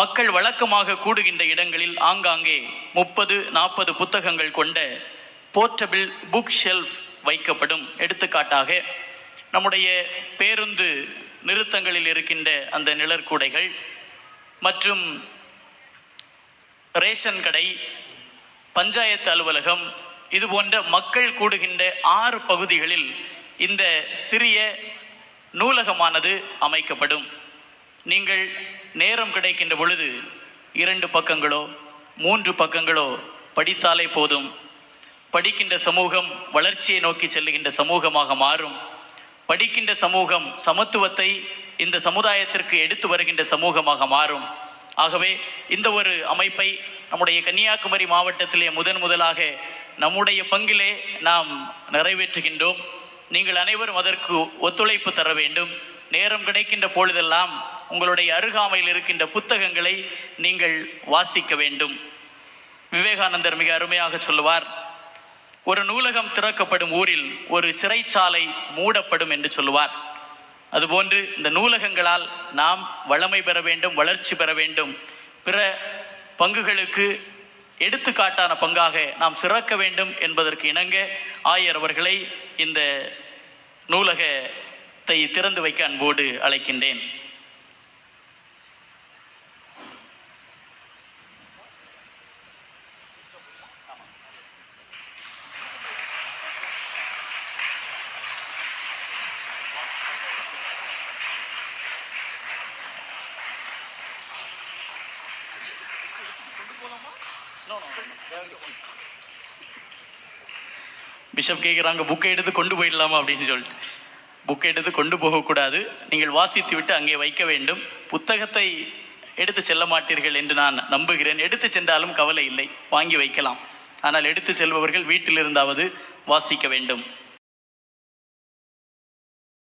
மக்கள் வழக்கமாக கூடுகின்ற இடங்களில் ஆங்காங்கே முப்பது நாற்பது புத்தகங்கள் கொண்ட போர்ட்டபிள் புக் ஷெல்ஃப் வைக்கப்படும். எடுத்துக்காட்டாக நம்முடைய பேருந்து நிறுத்தங்களில் இருக்கின்ற அந்த நிழற்கூடைகள் மற்றும் ரேஷன் கடை பஞ்சாயத்து அலுவலகம் இது போன்ற மக்கள் கூடுகின்ற ஆறு பகுதிகளில் இந்த சிறிய நூலகமானது அமைக்கப்படும். நீங்கள் நேரம் கிடைக்கின்ற பொழுது இரண்டு பக்கங்களோ மூன்று பக்கங்களோ படித்தாலே போதும். படிக்கின்ற சமூகம் வளர்ச்சியை நோக்கி செல்லுகின்ற சமூகமாக மாறும். படிக்கின்ற சமூகம் சமத்துவத்தை இந்த சமுதாயத்திற்கு எடுத்து வருகின்ற சமூகமாக மாறும். ஆகவே இந்த ஒரு அமைப்பை நம்முடைய கன்னியாகுமரி மாவட்டத்திலே முதன் முதலாக நம்முடைய பங்கிலே நாம் நிறைவேற்றுகின்றோம். நீங்கள் அனைவரும் அதற்கு ஒத்துழைப்பு தர வேண்டும். நேரம் கிடைக்கின்ற பொழுதெல்லாம் உங்களுடைய அருகாமையில் இருக்கின்ற புத்தகங்களை நீங்கள் வாசிக்க வேண்டும். விவேகானந்தர் மிக அருமையாக சொல்லுவார் ஒரு நூலகம் திறக்கப்படும் ஊரில் ஒரு சிறைச்சாலை மூடப்படும் என்று சொல்லுவார். அதுபோன்று இந்த நூலகங்களால் நாம் வளமை பெற வேண்டும் வளர்ச்சி பெற வேண்டும். பிற பங்குகளுக்கு எடுத்துக்காட்டான பங்காக நாம் சிறக்க வேண்டும் என்பதற்கு இணங்க ஆயர் அவர்களை இந்த நூலக நூலகத்தை திறந்து வைக்க அன்போடு அழைக்கின்றேன். பிஷப் கேட்குறாங்க புக்கை எடுத்து கொண்டு போயிடலாமா அப்படின்னு சொல்லிட்டு. புக் எடுத்து கொண்டு போகக்கூடாது. நீங்கள் வாசித்து விட்டு அங்கே வைக்க வேண்டும். புத்தகத்தை எடுத்து செல்ல மாட்டீர்கள் என்று நான் நம்புகிறேன். எடுத்து சென்றாலும் கவலை இல்லை. வாங்கி வைக்கலாம். ஆனால் எடுத்து செல்பவர்கள் வீட்டில் இருந்தாவது வாசிக்க வேண்டும்.